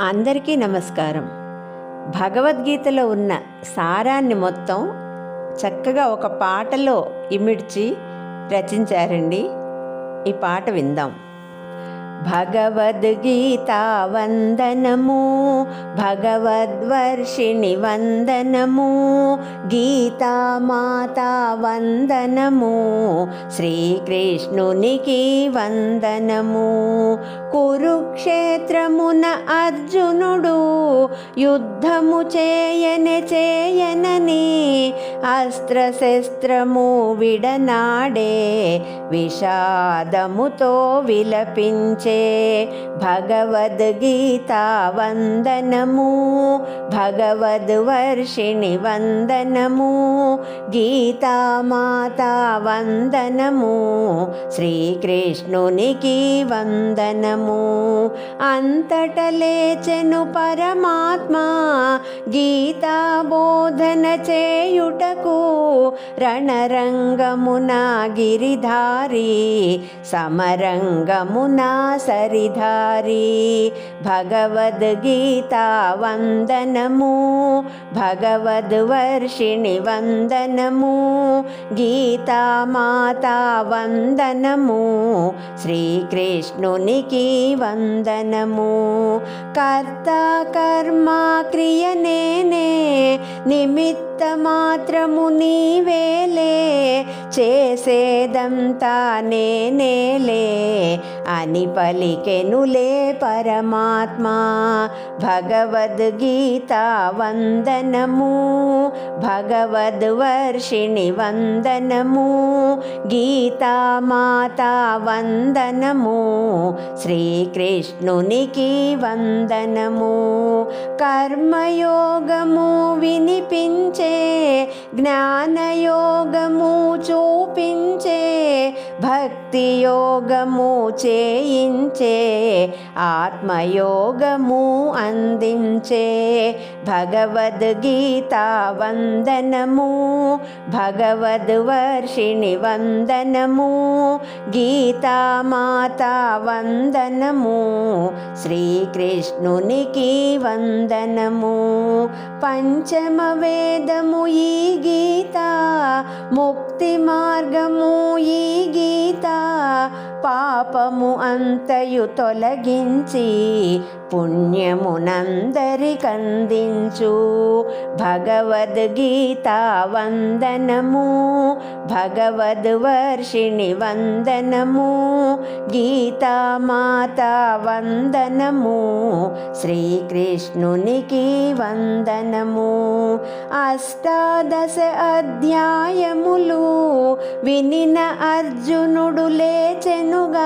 అందరికీ నమస్కారం. భగవద్గీతలో ఉన్న సారాన్ని మొత్తం చక్కగా ఒక పాటలో ఇమిడ్చి రచించారండి. ఈ పాట విందాం. భగవద్గీతా వందనము భగవద్వర్షిణి వందనము గీతామాతా వందనము శ్రీకృష్ణునికి వందనము. కురుక్షేత్రమున అర్జునుడు యుద్ధము చేయని చేయనని అస్త్రశస్త్రము విడనాడే విషాదముతో విలపించే భగవద్గీత వందనము భగవద్వర్షిణి వందనము గీతామాతా వందనము శ్రీకృష్ణునికి వందనము. అంతట లేచెను పరమాత్మ గీతా బోధన చేయుటకు రణరంగమున గిరిధారి సమరంగమున సరిధారి. భగవద్గీత వందనము భగవద్వర్షిణి వందనము గీతామాతా వందనము శ్రీకృష్ణునికి వందనము. కర్త కర్మ క్రియనేనే నేనే నిమిత్త మాత్రము నీవేలే చేసేదంతా నేనేలే. అని పలికెనులే పరమాత్మ భగవద్గీత వందనము. భగవద్వర్షిణి వందనము. గీతామాతా వందనము. శ్రీకృష్ణునికి వందనము. కర్మయోగము వినిపించే జ్ఞానయోగము చూపించే భక్తి యోగము చేయించే ఆత్మయోగము అందించే భగవద్గీత వందనము భగవద్వర్షిణి వందనము గీతామాతా వందనము శ్రీకృష్ణునికి వందనము. పంచమ వేదము ఈ గీత భక్తి మార్గము ఈ గీత. పాపము అంతయు తొలగించి పుణ్యమునందరికందించు. భగవద్గీత వందనము భగవద్వర్షిణి వందనము గీతామాతా వందనము శ్రీకృష్ణునికి వందనము. అష్టాదశ అధ్యాయములు వినిన అర్జునుడు లేచెనుగా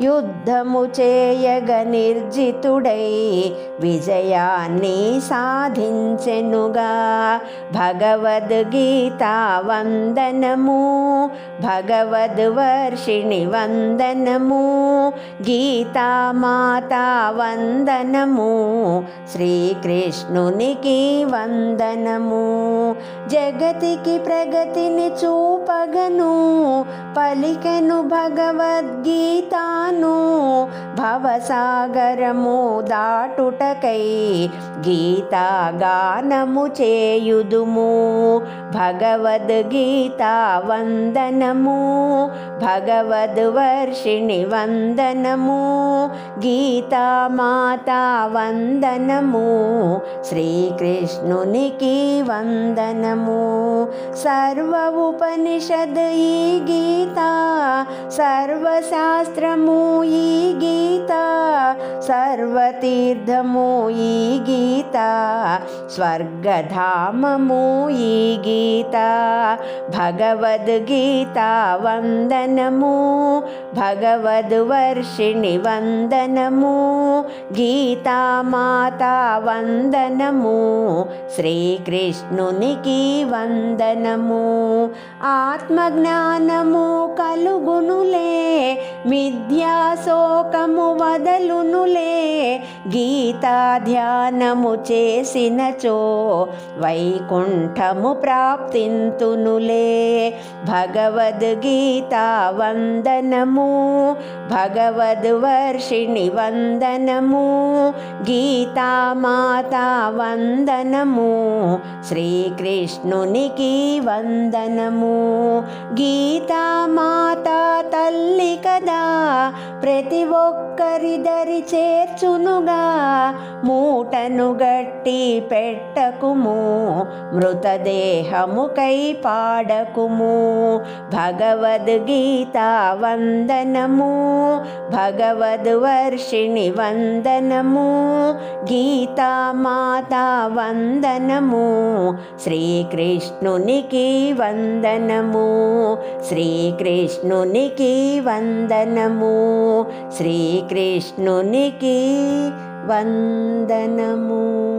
యుద్ధము చేయగ నిర్జితుడై విజయాన్ని సాధించెనుగా. భగవద్గీత వందనము భగవద్వర్షిణి వందనము గీతామాతా వందనము శ్రీకృష్ణునికి వందనము. జగతికి ప్రగతిని చూపగను పలికెను জানো భవసాగరము దాటుటకై గీతాగానము చేయుదుము. భగవద్గీత వందనము. భగవద్వర్షిణి వందనము. గీతామాత వందనము. శ్రీకృష్ణునికి వందనము. సర్వ ఉపనిషద్ ఈ గీత. సర్వశాస్త్రము ఈ గీత kita. సర్వతీర్థము ఈ గీత స్వర్గధామము ఈ గీత భగవద్గీత వందనము భగవద్వర్షిణి వందనము గీతామాతా వందనము శ్రీకృష్ణునికి వందనము ఆత్మజ్ఞానము కలుగునులే మిథ్యాశోకము వదలునులే லே గీతా ధ్యానము చేసినచో వైకుంఠము ప్రాప్తింతునులే. భగవద్గీత వందనము భగవద్ వర్షిణి వందనము గీతామాతా వందనము శ్రీకృష్ణునికి వందనము. గీతామాత తల్లి కదా ప్రతి ఒక్కరి దరి చేర్చునుగా. మూటను గట్టి పెట్టకుము మృతదేహముకై పాడకుము. భగవద్గీత వందనము భగవద్ వర్షిణి వందనము గీతామాత వందనము శ్రీకృష్ణునికి వందనము శ్రీకృష్ణునికి వందనము శ్రీకృష్ణునికి वन्दनमु।